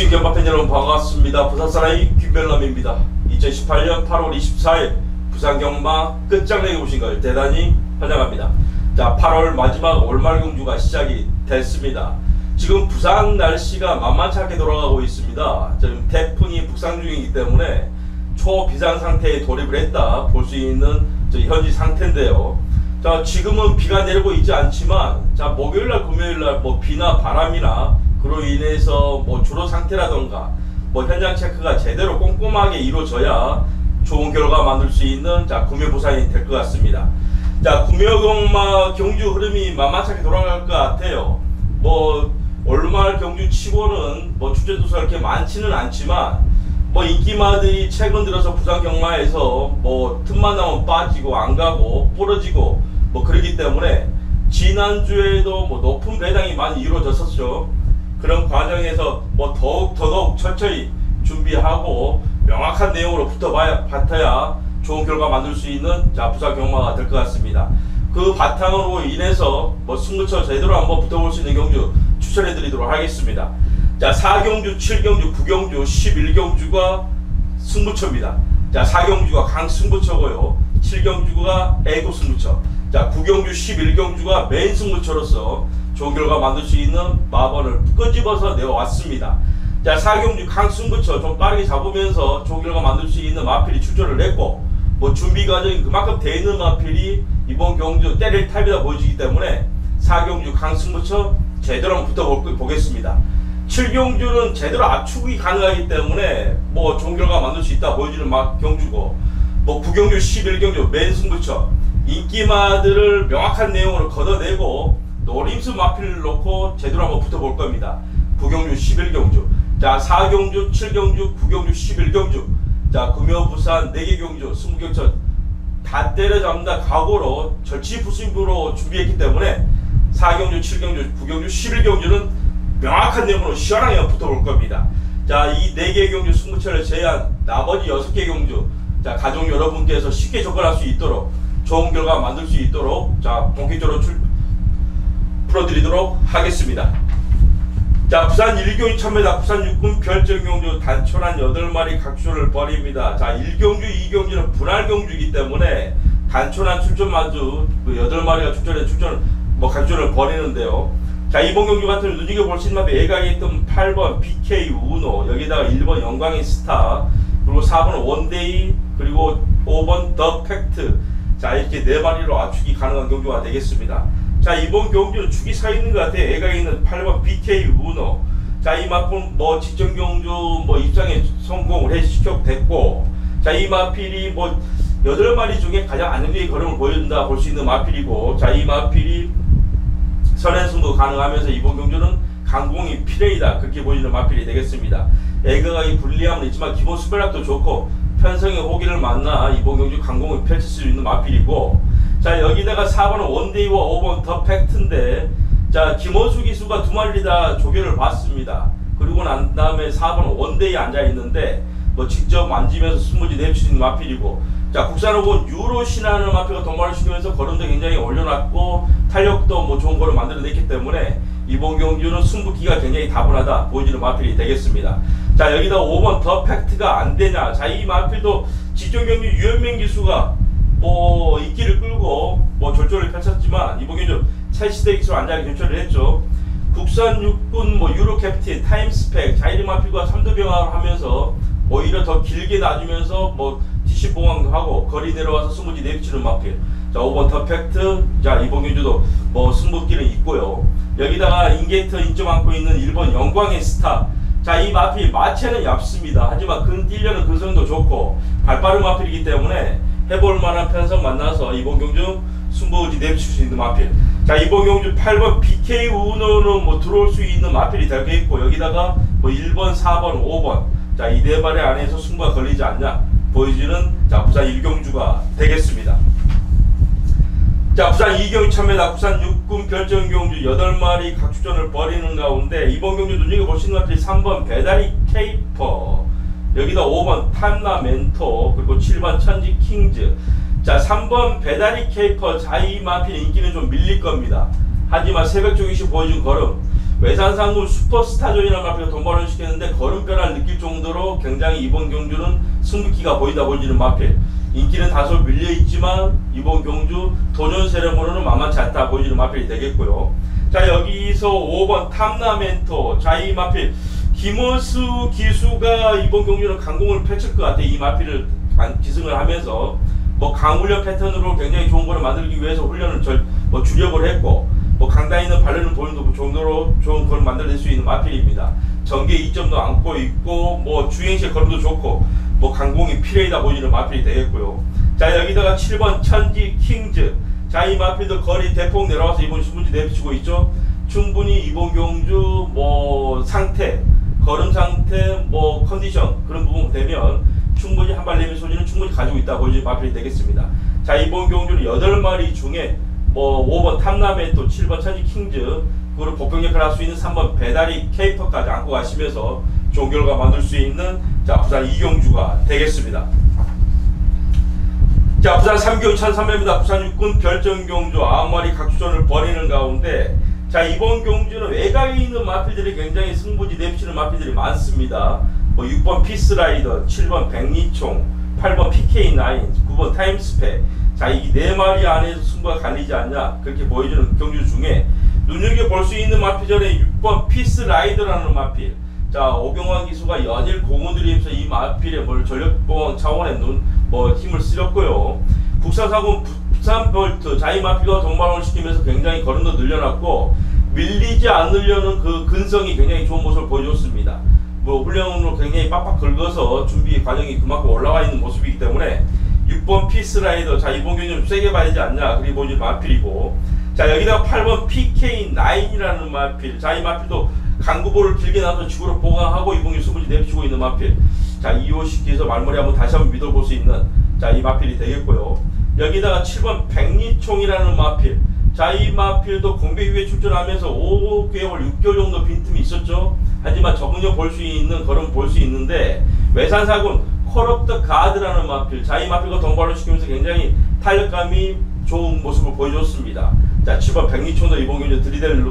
보신 경마팬 여러분 반갑습니다. 부산사나이 김별남입니다. 2018년 8월 24일 부산경마 끝장내기 보신 걸 대단히 환영합니다. 자, 8월 마지막 월말 경주가 시작이 됐습니다. 지금 부산 날씨가 만만찮게 돌아가고 있습니다. 지금 태풍이 북상 중이기 때문에 초비상 상태에 돌입을 했다 볼 수 있는 현지 상태인데요. 자, 지금은 비가 내리고 있지 않지만 자, 목요일날 금요일날 뭐 비나 바람이나 그로 인해서 뭐 주로 상태라던가 뭐 현장 체크가 제대로 꼼꼼하게 이루어져야 좋은 결과 만들 수 있는 자 구매 부산이 될 것 같습니다. 자 구매경마 경주 흐름이 만만찮게 돌아갈 것 같아요. 뭐 월말 경주 치고는 뭐 출전도수가 그렇게 많지는 않지만 뭐 인기마들이 최근 들어서 부산 경마에서 뭐 틈만 나면 빠지고 안 가고 부러지고 뭐 그러기 때문에 지난주에도 뭐 높은 배당이 많이 이루어졌었죠. 그런 과정에서 뭐 더욱 더더욱 철저히 준비하고 명확한 내용으로 붙어봐야 받아야 좋은 결과 만들 수 있는 자 부산 경마가 될 것 같습니다. 그 바탕으로 인해서 뭐 승부처 제대로 한번 붙어볼 수 있는 경주 추천해 드리도록 하겠습니다. 자 4경주, 7경주, 9경주, 11경주가 승부처입니다. 자 4경주가 강승부처고요. 7경주가 애고 승부처. 자 9경주, 11경주가 메인 승부처로서 결과 만들 수 있는 마번을 끄집어서 내어왔습니다. 자, 사경주 강승부처 좀 빠르게 잡으면서 결과 만들 수 있는 마필이 출전을 했고, 뭐 준비 과정이 그만큼 돼 있는 마필이 이번 경주 때릴 타입이다 보여지기 때문에 사경주 강승부처 제대로 한번 붙어보겠습니다. 7경주는 제대로 압축이 가능하기 때문에 뭐 좋은 결과 만들 수 있다 보여지는 막 경주고, 뭐 9경주, 11경주 맨 승부처 인기마들을 명확한 내용으로 걷어내고 노림수 마필을 놓고 제대로 한번 붙어볼 겁니다. 부경주 11경주. 자, 4경주, 7경주, 9경주, 11경주. 자, 금요 부산 4개 경주, 20경천 다 때려잡는다 각오로 절치부심으로 준비했기 때문에 4경주, 7경주, 9경주, 11경주는 명확한 내용으로 시원하게 붙어볼 겁니다. 자, 이 4개 경주 승부처를 제한 나머지 6개 경주 자, 가족 여러분께서 쉽게 접근할 수 있도록 좋은 결과 만들 수 있도록 자, 본격적으로 출, 풀어드리도록 하겠습니다. 자, 부산 1경주 1000m 부산 육군 별정경주 단촐한 8마리 각쇼를 벌입니다. 자, 1경주, 2경주는 분할경주이기 때문에 단촐한 출전 만주 8마리가 그 출전해 출전 뭐 각쇼를 벌이는데요. 자, 이번 경주 같은 눈여겨볼 신마비 예각에 있던 8번 BK 우노 여기다가 1번 영광의 스타 그리고 4번 원데이 그리고 5번 더 팩트 자 이렇게 네 마리로 압축이 가능한 경주가 되겠습니다. 자 이번 경주는 축이 서 있는 것 같아. 애가 있는 8번 BK 우노. 자이 마필 뭐 직전 경주 뭐 입장에 성공을 해 시켜 됐고 자이 마필이 뭐 여덟 마리 중에 가장 안정적인 걸음을 보여준다 볼 수 있는 마필이고 자이 마필이 선행승도 가능하면서 이번 경주는 강공이 필레이다 그렇게 보이는 마필이 되겠습니다. 애가가 불리함은 있지만 기본 수별학도 좋고 편성의 호기를 만나 이번 경주 강공을 펼칠 수 있는 마필이고 자 여기다가 4번은 원데이와 5번 더 팩트인데 자 김원수 기수가 두 마리 다 조교를 받습니다. 그리고 난 다음에 4번은 원데이 앉아 있는데 뭐 직접 만지면서 스무지 있는 마필이고 자 국산호군 유로 신하는 마필가 동반을 시키면서 걸음도 굉장히 올려놨고 탄력도 뭐 좋은 거를 만들어냈기 때문에 이번 경주는 승부기가 굉장히 다분하다 보여지는 마필이 되겠습니다. 자 여기다 5번 더 팩트가 안 되냐 자 이 마필도 직전 경주 유현명 기수가 뭐 인기를 끌고 뭐 절조를 펼쳤지만 이번 경주 첼시대 기술 안장에 결절을 했죠. 국산 육군 뭐 유로 캡틴 타임스펙 자이리 마필과 3도 병합을 하면서 오히려 더 길게 놔주면서 뭐 DC 보강도 하고 거리 내려와서 승부지 내비치는 마필. 자 5번 터펙트 자 이번 경주도 뭐 승부기는 있고요. 여기다가 인게이터 인점 안고 있는 1번 영광의 스타. 자이 마필 마체는 얇습니다. 하지만 근 뛰려는 근성도 좋고 발빠른 마필이기 때문에 해볼 만한 편성 만나서 이번 경주 승부지 내비칠 수 있는 마필. 자 이번 경주 8번 BK 우노는 뭐 들어올 수 있는 마필이 될게 있고 여기다가 뭐 1번, 4번, 5번 자 이 네 발의 안에서 승부가 걸리지 않냐 보여지는 자 부산 1경주가 되겠습니다. 자 부산 2경주 참여다 부산 육군 결정경주 8마리 각축전을 벌이는 가운데 이번 경주 눈여겨 보시는 것들이 3번 배다리 케이퍼 여기다 5번 탐나 멘토 그리고 7번 천지 킹즈. 자 3번 배다리 케이퍼 자이 마필 인기는 좀 밀릴 겁니다. 하지만 새벽 조기시 보여준 걸음. 외산상군 슈퍼스타전이라는 마필가 동반을 시켰는데 걸음변화를 느낄 정도로 굉장히 이번 경주는 승부기가 보인다 보여지는 마필. 인기는 다소 밀려있지만 이번 경주 도전 세력으로는 만만치 않다 보여지는 마필이 되겠고요. 자 여기서 5번 탐나멘토 자이 마필 김원수 기수가 이번 경주는 강공을 펼칠 것 같아 이 마필을 기승을 하면서 뭐 강훈련 패턴으로 굉장히 좋은 거를 만들기 위해서 훈련을 절, 뭐 주력을 했고 뭐 강단 있는 발레는 보임도 정도로 좋은 걸 만들어낼 수 있는 마필입니다. 전개 이점도 안고 있고 뭐 주행실 걸음도 좋고 뭐 강공이 필요이다 보이는 마필이 되겠고요. 자 여기다가 7번 천지 킹즈 자 이 마필도 거리 대폭 내려와서 이번 수문지 내비치고 있죠. 충분히 이번 경주 뭐 상태 걸음 상태 뭐 컨디션 그런 부분 되면 충분히 한발 내밀 소지는 충분히 가지고 있다 보이는 마필이 되겠습니다. 자 이번 경주는 8마리 중에 뭐 5번 탐남에 또 7번 천지 킹즈 그리고 복병 역할을 할 수 있는 3번 배다리 케이퍼까지 안고 가시면서 좋은 결과 만들 수 있는 자 부산 이경주가 되겠습니다. 자 부산 3교 1300입니다. 부산 육군 결정경주 9마리 각주전을 벌이는 가운데 자 이번 경주는 외곽에 있는 마필들이 굉장히 승부지 내비치는 마필들이 많습니다. 뭐 6번 피스라이더, 7번 백리총, 8번 PK9, 9번 타임스페. 자이 네 마리 안에서 승부가 갈리지 않냐 그렇게 보여주는 경주 중에 눈여겨볼 수 있는 마필전에 6번 피스라이더라는 마필. 자 오경환 기수가 연일 공을 들이면서 이 마필에 뭘 전력보강 차원의 눈, 뭐 힘을 쓰렸고요. 국산사군 부산 볼트 자이 마필과 동반을 시키면서 굉장히 걸음도 늘려놨고 밀리지 않으려는 그 근성이 굉장히 좋은 모습을 보여줬습니다. 뭐 훈련으로 굉장히 빡빡 긁어서 준비 과정이 그만큼 올라와 있는 모습이기 때문에 6번 피스라이더 자 이번 경기 좀 세게 봐야 되지 않냐 그리고 보여준 마필이고. 자 여기다가 8번 PK9이라는 마필 자 이 마필도 강구볼을 길게 놔서 지구로 보강하고 이번 경기 수분이 내비치고 있는 마필. 자 이호시키에서 말머리 한번 다시 한번 믿어볼 수 있는 자 이 마필이 되겠고요 여기다가 7번 백리총이라는 마필 자 이 마필도 공백 이후에 출전하면서 5개월 6개월 정도 빈틈이 있었죠 하지만 적응력 볼 수 있는 걸음 볼 수 있는데 외산사군 콜업더 가드라는 마필 자이 마필과 동반을 시키면서 굉장히 탄력감이 좋은 모습을 보여줬습니다. 자 7번 백리촌도 이번 경기 들이댈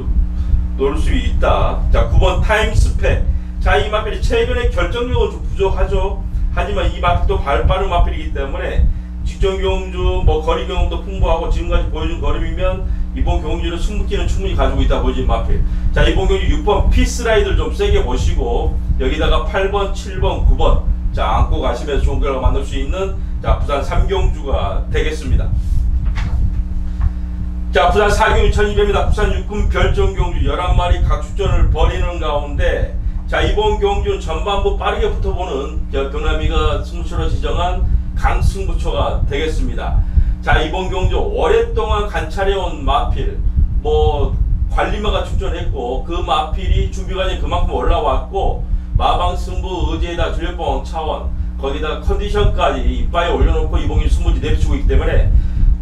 놓을 수 있다. 자 9번 타임스펙 자이 마필이 최근에 결정력은 좀 부족하죠. 하지만 이 마필도 발 빠른 마필이기 때문에 직전 경주 뭐 거리 경험도 풍부하고 지금까지 보여준 걸음이면 이번 경주는 승부기는 충분히 가지고 있다 보여진 마필. 자 이번 경주 6번 피스라이드를 좀 세게 보시고 여기다가 8번, 7번, 9번 자 안고 가시면서 좋은 결과 만들 수 있는 자 부산 삼경주가 되겠습니다. 자 부산 사경주 1200입니다. 부산 육군 별정 경주 11마리 각축전을 벌이는 가운데 자 이번 경주는 전반부 빠르게 붙어보는 경남이가 승부처로 지정한 강승부처가 되겠습니다. 자 이번 경주 오랫동안 관찰해온 마필 뭐 관리마가 출전했고 그 마필이 준비관이 그만큼 올라왔고 마방 승부 의지에다 전력봉 차원 거기다 컨디션까지 이빨에 올려놓고 이봉이 스무지 내비치고 있기 때문에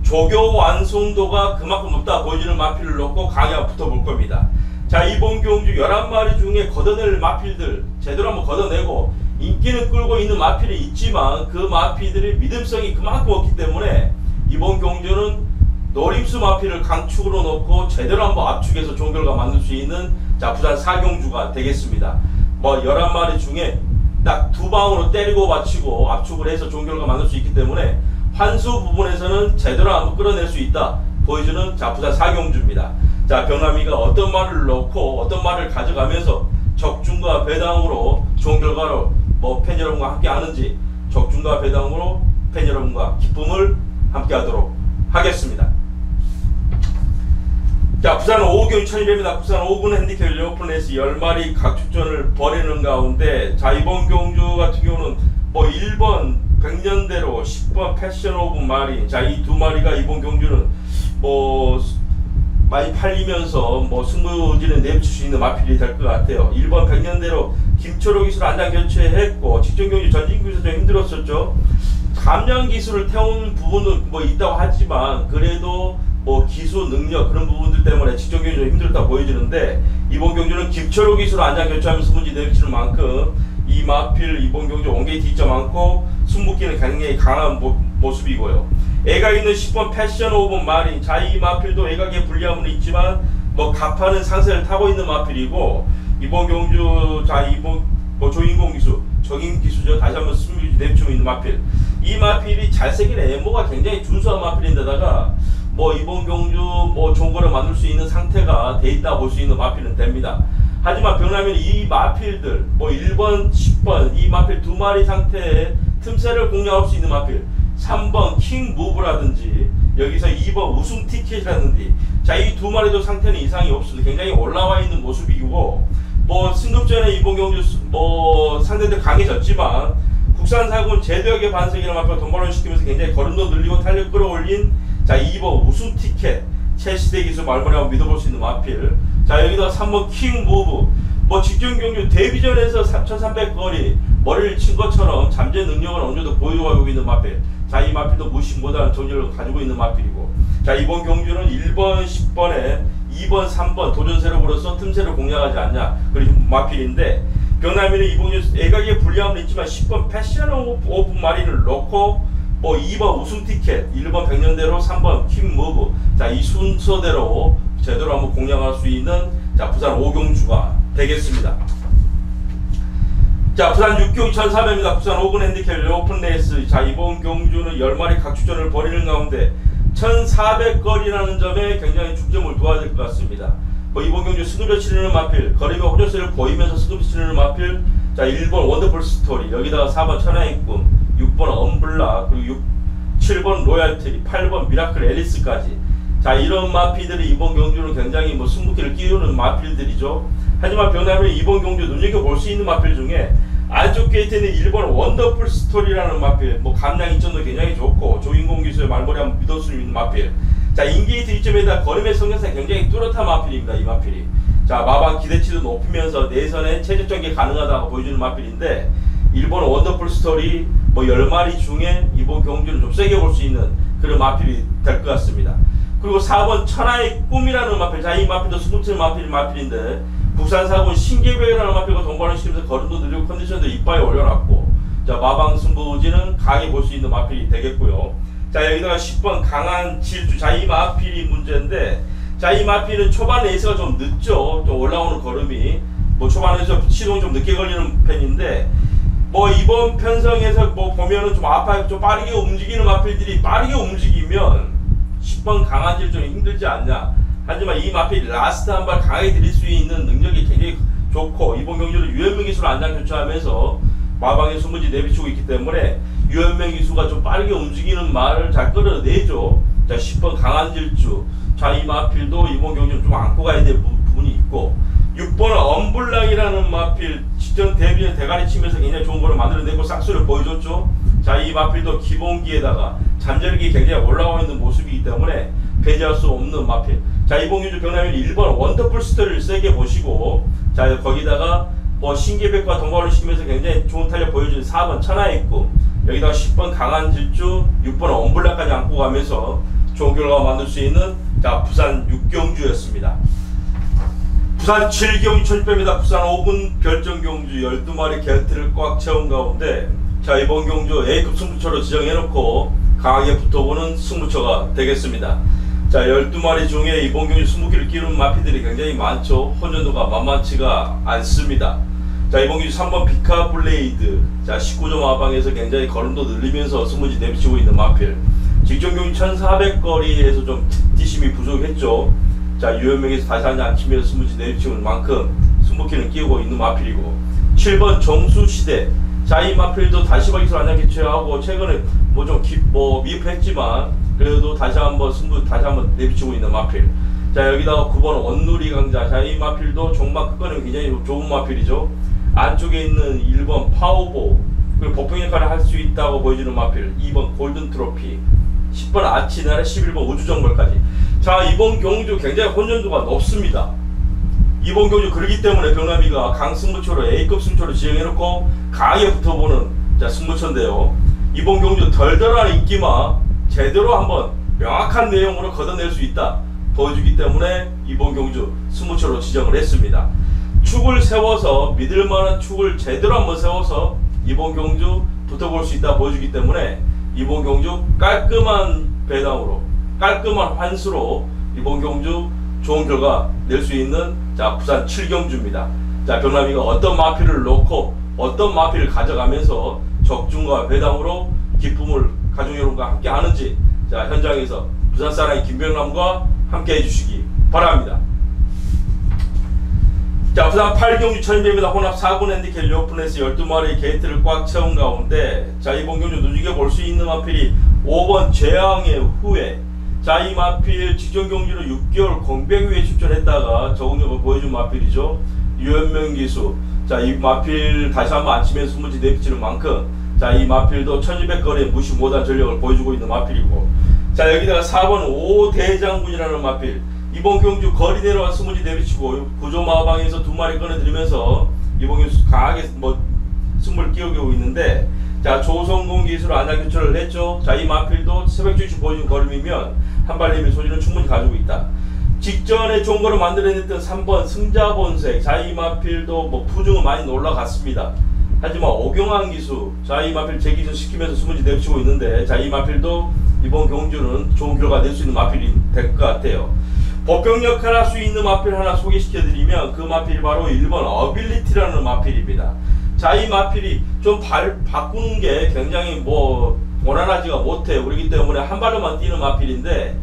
조교 완성도가 그만큼 높다 보여주는 마필을 놓고 강에 붙어볼 겁니다. 자 이번 경주 11마리 중에 걷어낼 마필들 제대로 한번 걷어내고 인기는 끌고 있는 마필이 있지만 그 마필들의 믿음성이 그만큼 없기 때문에 이번 경주는 노림수 마필을 강축으로 놓고 제대로 한번 압축해서 좋은 결과 만들 수 있는 자 부산 사경주가 되겠습니다. 뭐 11마리 중에 딱 두 방으로 때리고 받치고 압축을 해서 좋은 결과 만들 수 있기 때문에 환수 부분에서는 제대로 한번 끌어낼 수 있다 보여주는 자 부산 사경주입니다. 자 병남이가 어떤 말을 넣고 어떤 말을 가져가면서 적중과 배당으로 좋은 결과로 뭐 팬 여러분과 함께 하는지 적중과 배당으로 팬 여러분과 기쁨을 함께 하도록 하겠습니다. 자, 부산 5경 1200입니다. 부산 5군 핸디캡 리오픈에서 10마리 각축전을 벌이는 가운데 자, 이번 경주 같은 경우는 뭐 1번 100년대로 10번 패션 오브 마리 자, 이 두 마리가 이번 경주는 뭐 많이 팔리면서 뭐 승부지는 내비칠 수 있는 마필이 될 것 같아요. 1번 100년대로 김초록 기술 안장 교체했고 직전 경주 전진 기술 좀 힘들었었죠. 감량 기술을 태운 부분은 뭐 있다고 하지만 그래도 뭐 기수 능력 그런 부분들 때문에 직전 경기 좀 힘들다 보여지는데 이번 경주는 김철호 기술 안장 교체하면서 문제 내비치는 만큼 이 마필 이번 경주 원게이트 뒷점 많고 숨붙기는 굉장히 강한 모, 모습이고요. 애가 있는 10번 패션 5번 마린. 자이 마필도 애각에 불리함은 있지만 뭐 가파는 상세를 타고 있는 마필이고 이번 경주 자 이번 뭐 조인공 기수 적인 기수죠. 다시 한번 승리 내비치고 있는 마필. 이 마필이 잘생긴 애모가 굉장히 준수한 마필인데다가 뭐 이번 경주 뭐 좋은 거를 만들 수 있는 상태가 돼 있다 볼 수 있는 마필은 됩니다. 하지만 병라면 이 마필들 뭐 1번, 10번 이 마필 두 마리 상태에 틈새를 공략할 수 있는 마필 3번 킹 무브라든지 여기서 2번 우승 티켓이라든지. 자 이 두 마리도 상태는 이상이 없습니다. 굉장히 올라와 있는 모습이고 뭐 승급전에 이번 경주 수- 뭐 상대들 강해졌지만 국산 사군 제도역의 반성이라는 마필을 동반을 시키면서 굉장히 걸음도 늘리고 탄력 끌어올린 자 2번 우승 티켓. 최시대 기술 말머리하고 믿어볼 수 있는 마필. 자 여기다 3번 킹 무브. 뭐 직전 경주 데뷔전에서 3300 거리 머리를 친 것처럼 잠재 능력을 어느 정도 보유하고 있는 마필 자 이 마필도 무시 못하는 전열을 가지고 있는 마필이고 자 이번 경주는 1번 10번에 2번 3번 도전 세력으로서 틈새를 공략하지 않냐 그리고 마필인데 병남이는 이번 애각에 불리함은 있지만 10번 패션 오픈 마리를 넣고 뭐 2번 우승 티켓, 1번 백년대로 3번 킹 무브. 자, 이 순서대로 제대로 한번 공략할 수 있는 자, 부산 오경주가 되겠습니다. 자, 부산 6경 1400입니다. 부산 오근 핸디캡 오픈 레이스. 자, 이번 경주는 10마리 각축전을 벌이는 가운데 1400거리라는 점에 굉장히 중점을 두어야 될 것 같습니다. 뭐 이번 경주 스누를 치르는 마필, 거리며 호조세를 보이면서 스누를 치르는 마필, 자 1번 원더풀 스토리, 여기다가 4번 천하의 꿈, 6번 엄블라, 그리고 6, 7번 로얄트리, 8번 미라클 앨리스까지. 자 이런 마필들이 이번 경주는 굉장히 뭐 승부기를 끼우는 마필들이죠. 하지만 변하면 이번 경주 눈여겨 볼 수 있는 마필 중에 안쪽 게이트는 일본 원더풀 스토리라는 마필, 뭐 감량 이점도 굉장히 좋고 조인공 기수의 말머리 한번 믿을 수 있는 마필. 자 인게이트 이점에다 걸음의 성향상 굉장히 뚜렷한 마필입니다. 이 마필이. 자 마방 기대치도 높이면서 내선에 체적 전개 가능하다고 보여주는 마필인데 일본 원더풀 스토리 뭐 10마리 중에 이번 경주를 좀 세게 볼 수 있는 그런 마필이 될 것 같습니다. 그리고 4번 천하의 꿈이라는 마필, 자 이 마필도 스쿠트 마필 마필인데 부산 사군 신계배라는 마필과 동반을 시키면서 걸음도 늘리고 컨디션도 이빨에 올려놨고 자 마방 승부지는 강하게 볼수 있는 마필이 되겠고요. 자 여기다가 10번 강한 질주, 자이 마필이 문제인데 자이 마필은 초반 레이스가 좀 늦죠, 좀 올라오는 걸음이 뭐 초반에서 시동이 좀 늦게 걸리는 편인데 뭐 이번 편성에서 뭐 보면은 좀 아파요. 좀 빠르게 움직이는 마필들이 빠르게 움직이면 10번 강한 질좀 힘들지 않냐. 하지만 이 마필 라스트 한 발 강하게 들일 수 있는 능력이 굉장히 좋고 이번 경기를 유현명 기수를 안장 교체하면서 마방의 수문지 내비치고 있기 때문에 유현명 기수가 좀 빠르게 움직이는 말을 잘 끌어내죠. 자 10번 강한 질주. 자이 마필도 이번 경기를 좀 안고 가야 될 부- 부분이 있고 6번 엄블랑이라는 마필 직전 데뷔에 대가리 치면서 굉장히 좋은 거를 만들어내고 싹수를 보여줬죠. 자 이 마필도 기본기에다가 잠재력이 굉장히 올라와 있는 모습이기 때문에 배제할 수 없는 마필. 자 이번 경주 병남일 1번 원더풀 스토리를 세게 보시고 자 거기다가 뭐 신기백과 동반을 시키면서 굉장히 좋은 탄력 보여준 4번 천하의 꿈 여기다가 10번 강한 질주 6번 엄블라까지 안고 가면서 좋은 결과 만들 수 있는 자 부산 6경주였습니다. 부산 7경주 1600입니다. 부산 5군 별정 경주 12마리 게트를 꽉 채운 가운데 자 이번 경주 A급 승부처로 지정해놓고 강하게 붙어보는 승부처가 되겠습니다. 자 12마리 중에 이번 경주 20기를 끼는 마피들이 굉장히 많죠. 혼전도가 만만치가 않습니다. 자 경주 3번 비카 블레이드 자 19점 하방에서 굉장히 걸음도 늘리면서 스무지 내비치고 있는 마필 직전 경주 1400거리에서 좀 뒷심이 부족했죠. 자 유현명에서 다시 한장 치면서 스무지 내비치는 만큼 스무키는 끼우고 있는 마필이고 7번 정수시대 자 이 마필도 다시 바기술 한장 개최하고 최근에 뭐 좀 뭐 미흡했지만 그래도 다시 한번 승부 다시 한번 내비치고 있는 마필. 자 여기다가 9번 원누리 강자. 자 이 마필도 종막 끝거는 굉장히 좋은 마필이죠. 안쪽에 있는 1번 파워보. 그리고 보풍 역할을 할 수 있다고 보여주는 마필. 2번 골든 트로피. 10번 아치나라 11번 우주정벌까지. 자 이번 경주 굉장히 혼전도가 높습니다. 이번 경주 그러기 때문에 병남이가 강 승부처로 A급 승부처로 지정해놓고 강하게 붙어보는 자 승부처인데요. 이번 경주 덜덜한 인기만 제대로 한번 명확한 내용으로 걷어낼 수 있다 보여주기 때문에 이번 경주 승부처로 지정을 했습니다 축을 세워서 믿을 만한 축을 제대로 한번 세워서 이번 경주 붙어볼 수 있다 보여주기 때문에 이번 경주 깔끔한 배당으로 깔끔한 환수로 이번 경주 좋은 결과 낼 수 있는 자 부산 7경주입니다. 자 병남이가 어떤 마필을 놓고 어떤 마필을 가져가면서 적중과 배당으로 기쁨을 가족 여러분과 함께 하는지 자 현장에서 부산 사나이 김병남과 함께 해주시기 바랍니다. 자 부산 8경주 1200m 혼합 4군 핸디캡 리오픈에서 12마리 게이트를 꽉 채운 가운데 자 이번 경주 눈여겨볼 수 있는 마필이 5번 재앙의 후에 자 이 마필 직전 경주로 6개월 공백 후에 출전했다가 적응력을 보여준 마필이죠. 유현명 기수. 자 이 마필 다시 한번 아침에 수문지 내비치는 만큼 자 이 마필도 1200거리에 무시 못한 전력을 보여주고 있는 마필이고 자 여기다가 4번 오대장군이라는 마필 이번 경주 거리 내려와 스무지 내비치고 구조 마방에서 두 마리 꺼내들이면서 이번 경주 강하게 뭐 승부를 끼우고 있는데 자 조성공 기수로 안장 교체를 했죠. 자 이 마필도 새벽 주시 보여준 걸음이면 한발림의 소리는 충분히 가지고 있다. 직전에 좋은 거를 만들어냈던 3번 승자본색 자이 마필도 뭐 부중은 많이 놀라갔습니다. 하지만 오경환 기수 자이 마필 재기전 시키면서 스무지 내비치고 있는데 자이 마필도 이번 경주는 좋은 결과 낼 수 있는 마필이 될 것 같아요. 법병 역할을 할수 있는 마필 하나 소개시켜드리면 그 마필이 바로 1번 어빌리티라는 마필입니다. 자, 이 마필이 좀 발, 바꾸는 게 굉장히 뭐 원활하지가 못해. 우리기 때문에 한 발로만 뛰는 마필인데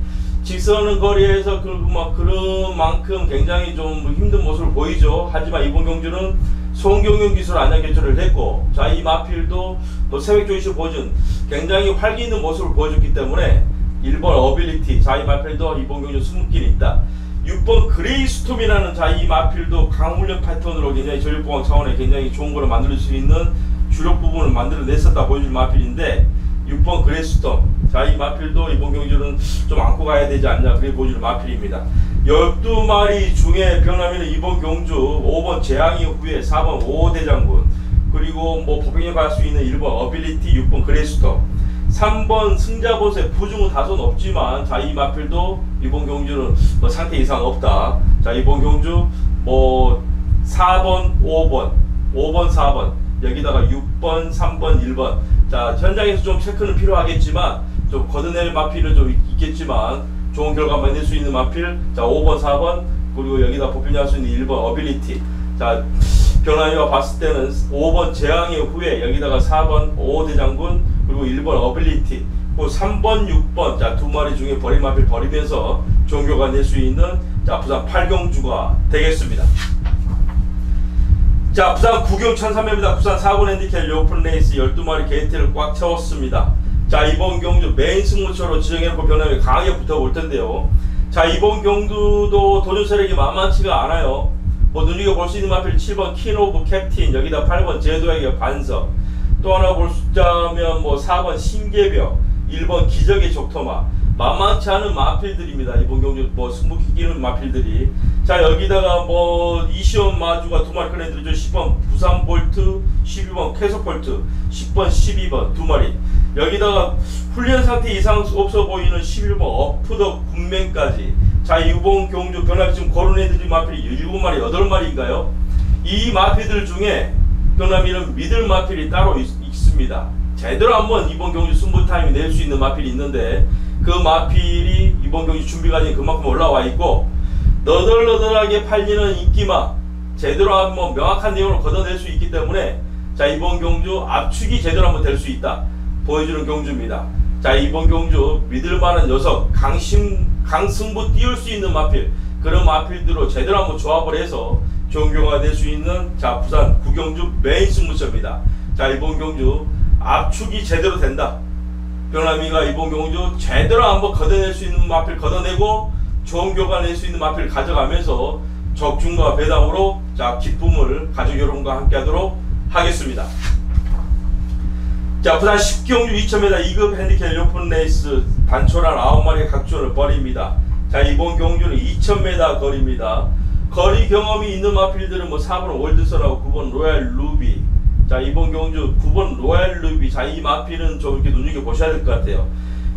직선은 거리에서 그, 막 그런 만큼 굉장히 좀 힘든 모습을 보이죠. 하지만 이번 경주는 송경영 기술 안양 개최를 했고 자, 이 마필도 또 새벽 조이시 보준 굉장히 활기 있는 모습을 보여줬기 때문에 1번 어빌리티 자이 마필도 이번 경주 숨길이 있다. 6번 그레이스톰이라는 자이 마필도 강훈련 패턴으로 굉장히 전력보강 차원에 굉장히 좋은 거를 만들 수 있는 주력 부분을 만들어냈었다 보여줄 마필인데 6번 그레이스톰 자이 마필도 이번 경주는 좀 안고 가야 되지 않냐 그래 보여줄 마필입니다. 12마리 중에 병남이는 이번 경주 5번 재앙이 후에 4번 오대장군 그리고 뭐 법행에 갈수 있는 1번 어빌리티 6번 그레이스톰 3번 승자보세 부중은 다소 높지만 자 이 마필도 이번 경주는 뭐 상태 이상 없다. 자 이번 경주 뭐 4번, 5번, 5번, 4번 여기다가 6번, 3번, 1번 자 현장에서 좀 체크는 필요하겠지만 좀 걷어낼 마필은 좀 있겠지만 좋은 결과만 낼수 있는 마필. 자 5번, 4번. 그리고 여기다 보필할 수 있는 1번 어빌리티. 자 변화이와 봤을 때는 5번 재앙의 후에 여기다가 4번 오대장군 그리고 1번 어빌리티. 그 3번 6번. 자 두 마리 중에 버림마필 버리면서 종교가 낼 수 있는 자 부산 8경주가 되겠습니다. 자 부산 구경 1300m 부산 4군 핸디캡 리오픈 레이스 12마리 게이트를 꽉 채웠습니다 자 이번 경주 메인 승무처로 지정해놓고 변함이 강하게 붙어볼 텐데요. 자 이번 경주도 도전 세력이 만만치가 않아요. 뭐 눈여겨 볼 수 있는 마필 7번 킹오브 캡틴 여기다 8번 제도에게 반석. 또 하나 볼 수자면 뭐 4번 신계벽 1번 기적의 족토마. 만만치 않은 마필들입니다. 이번 경주 뭐 승부기 끼는 마필들이. 자 여기다가 뭐 이시온 마주가 두 마리 꺼내들죠. 10번 부산 볼트 12번 캐서 볼트 10번 12번 두 마리 여기다가 훈련 상태 이상 없어 보이는 11번 어프더 군맨까지 자 이번 경주 변화비 지금 거론해드린 마필이 7마리 8마리인가요? 이 마필들 중에 변함이는 믿을 마필이 따로 있, 습니다. 제대로 한번 이번 경주 승부 타임이 낼 수 있는 마필이 있는데 그 마필이 이번 경주 준비 과정에 그만큼 올라와 있고 너덜너덜하게 팔리는 인기마 제대로 한번 명확한 내용을 걷어낼 수 있기 때문에 자 이번 경주 압축이 제대로 한번 될 수 있다 보여주는 경주입니다. 자 이번 경주 믿을 만한 녀석 강심 강승부 띄울 수 있는 마필 그런 마필들로 제대로 한번 조합을 해서 경우가 될수 있는 자 부산 구경주 메인 승부처입니다. 자 이번 경주 압축이 제대로 된다. 병남이가 이번 경주 제대로 한번 걷어낼 수 있는 마필 걷어내고 좋은 결과 낼 수 있는 마필을 가져가면서 적중과 배당으로 자 기쁨을 가족 여러분과 함께 하도록 하겠습니다. 자 부산 10경주 2000m 2급 핸디캡 오픈 레이스 단초란 9마리의 각종을 벌입니다. 자 이번 경주는 2000m 거리입니다. 거리 경험이 있는 마필들은 뭐 4번 월드선하고 9번 로얄 루비 자 이번 경주 9번 로얄 루비 자 이 마필은 좀 이렇게 눈여겨 보셔야 될 것 같아요.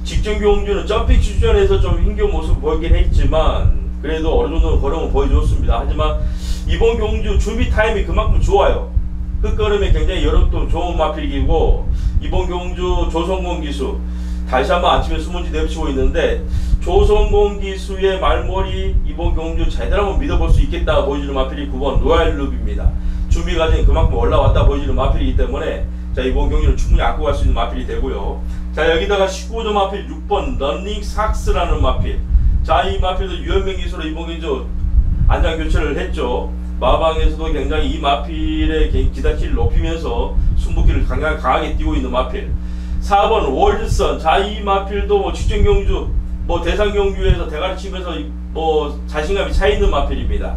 직전 경주는 점핑 출전에서 좀 힘겨운 모습을 보이긴 했지만 그래도 어느 정도 걸음을 보여줬습니다. 하지만 이번 경주 준비 타임이 그만큼 좋아요. 끝걸음에 굉장히 또 좋은 마필기고 이번 경주 조성공 기수 다시 한번 아침에 수문지 내비치고 있는데 조성공 기수의 말머리 이번 경주 제대로 한번 믿어볼 수 있겠다 보여주는 마필이 9번 로얄룹입니다. 준비 과정이 그만큼 올라왔다 보여주는 마필이기 때문에 자 이번 경기는 충분히 안고 갈 수 있는 마필이 되고요. 자 여기다가 19점 마필 6번 런닝 삭스라는 마필. 자 이 마필도 유현명 기수로 이번 경주 안장 교체를 했죠. 마방에서도 굉장히 이 마필의 기- 기다키를 높이면서 승부기를 강하게, 강하게 띄고 있는 마필. 4번 월드선. 자이 마필도 뭐 직전 경주 뭐 대상 경주에서 대가리 치면서 이- 뭐 자신감이 차 있는 마필입니다.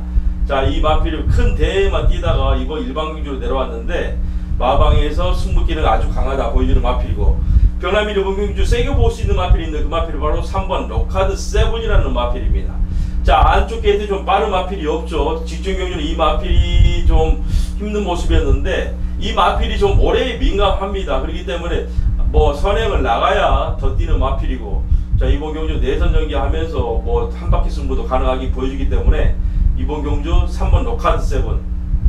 자 이 마필을 큰 대회만 뛰다가 이번 일반 경주로 내려왔는데 마방에서 승부기는 아주 강하다 보여주는 마필이고 변함이 일본 경주 세게 볼 수 있는 마필이 있는데 그 마필이 바로 3번 로카드 세븐이라는 마필입니다. 자 안쪽 게이트 좀 빠른 마필이 없죠. 직전 경주는 이 마필이 좀 힘든 모습이었는데 이 마필이 좀 오래 민감합니다. 그렇기 때문에 뭐 선행을 나가야 더 뛰는 마필이고 자 이번 경주 내선 전개하면서 뭐 한 바퀴 승부도 가능하게 보여주기 때문에 이번 경주 3번 로카드 세븐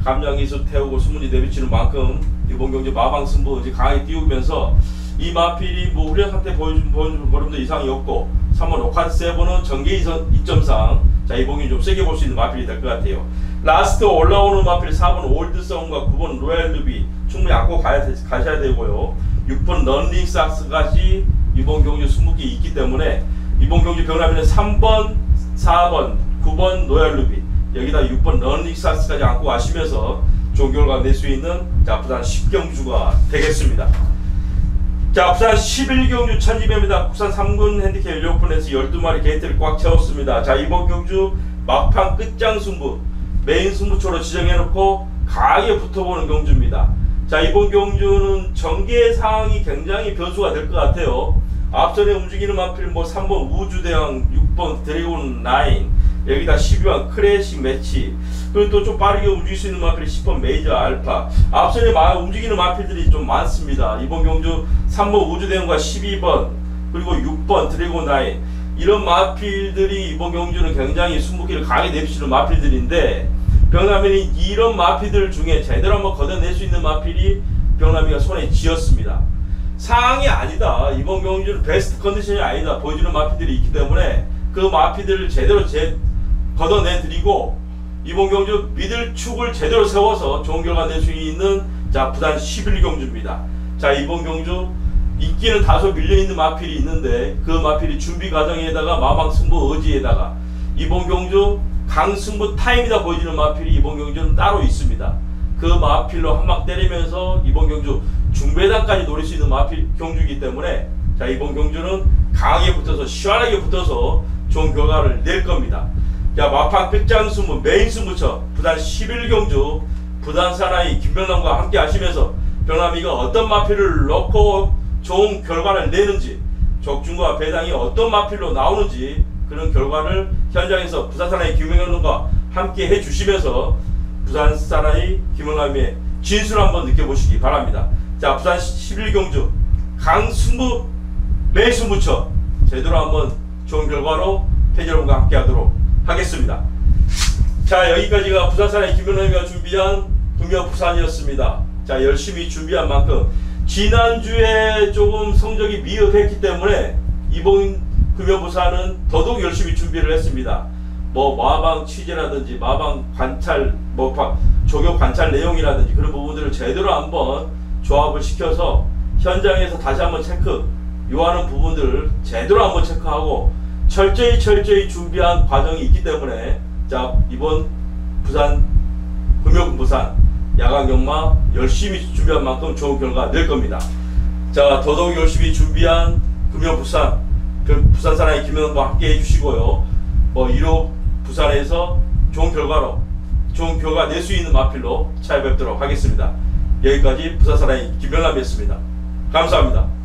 감량기수 태우고 수문이 내비치는 만큼 이번 경주 마방 승부 이제 강하게 띄우면서 이 마필이 뭐 훈련 상태 보여준 보여준 걸음도 이상이 없고 3번 로카드 세븐은 전개 이점상 자 경주 좀 세게 볼 수 있는 마필이 될 것 같아요. 라스트 올라오는 마필 4번 올드성과 9번 로얄 루비 충분히 안고 가야 되, 가셔야 되고요. 6번 런닝 삭스까지 이번 경주 승부기 있기 때문에 이번 경주 변하면 3번, 4번, 9번 로얄 루비 여기다 6번 런닝 삭스까지 안고 가시면서 좋은 결과 낼 수 있는 자 부산 10경주가 되겠습니다. 자, 부산 11경주 1200m 국산 3군 핸디캡 16분에서 12마리 게이트를 꽉 채웠습니다. 자, 이번 경주 막판 끝장 승부 메인 승부처로 지정해놓고 강하게 붙어보는 경주입니다. 자, 이번 경주는 전개 상황이 굉장히 변수가 될 것 같아요. 앞전에 움직이는 마필 뭐 3번 우주대왕, 6번 드래곤 9, 여기다 12번 크래식 매치, 그리고 또 좀 빠르게 움직일 수 있는 마필이 10번 메이저 알파. 앞선에 마, 움직이는 마필들이 좀 많습니다. 이번 경주 3번 우주대왕과 12번, 그리고 6번 드래곤 9. 이런 마필들이 이번 경주는 굉장히 승부기를 강하게 내비치는 마필들인데 병남이는 이런 마필들 중에 제대로 한번 걷어낼 수 있는 마필이 병남이가 손에 쥐었습니다. 상황이 아니다. 이번 경주는 베스트 컨디션이 아니다. 보여주는 마피들이 있기 때문에 그 마피들을 제대로 제, 걷어내드리고 이번 경주 믿을 축을 제대로 세워서 좋은 결과 낼 수 있는 자 부산 11경주입니다. 자 이번 경주 인기는 다소 밀려있는 마필이 있는데 그 마필이 준비 과정에다가 마방 승부 의지에다가 이번 경주 강승부 타임이다 보여주는 마필이 이번 경주는 따로 있습니다. 그 마필로 한방 때리면서 이번 경주 중배단까지 노릴 수 있는 마필 경주이기 때문에 자 이번 경주는 강하게 붙어서 시원하게 붙어서 좋은 결과를 낼 겁니다. 자 마판 끝장 승부 메인 승부처 부산 11경주 부산 사나이 김병남과 함께 하시면서 병남이가 어떤 마필을 넣고 좋은 결과를 내는지 적중과 배당이 어떤 마필로 나오는지 그런 결과를 현장에서 부산 사나이 김병남과 함께 해주시면서 부산 사나이 김영남의 진수를 한번 느껴보시기 바랍니다. 자, 부산 11경주 강승부 매승부처 제대로 한번 좋은 결과로 팬여러분과 함께 하도록 하겠습니다. 자, 여기까지가 부산 사나이 김영남이가 준비한 금요 부산이었습니다. 자, 열심히 준비한 만큼 지난주에 조금 성적이 미흡했기 때문에 이번 금요 부산은 더더욱 열심히 준비를 했습니다. 뭐 마방 취재라든지 마방 관찰 뭐 바- 조교 관찰 내용이라든지 그런 부분들을 제대로 한번 조합을 시켜서 현장에서 다시 한번 체크 요하는 부분들을 제대로 한번 체크하고 철저히 철저히 준비한 과정이 있기 때문에 자 이번 부산 금요 부산 야간 경마 열심히 준비한 만큼 좋은 결과 낼 겁니다. 자 더더욱 열심히 준비한 금요 부산 그 부산 사나이 김현과 함께 해주시고요. 뭐 1호 부산에서 좋은 결과로 좋은 결과 낼 수 있는 마필로 찾아뵙도록 하겠습니다. 여기까지 부산 사나이 김영남이었습니다. 감사합니다.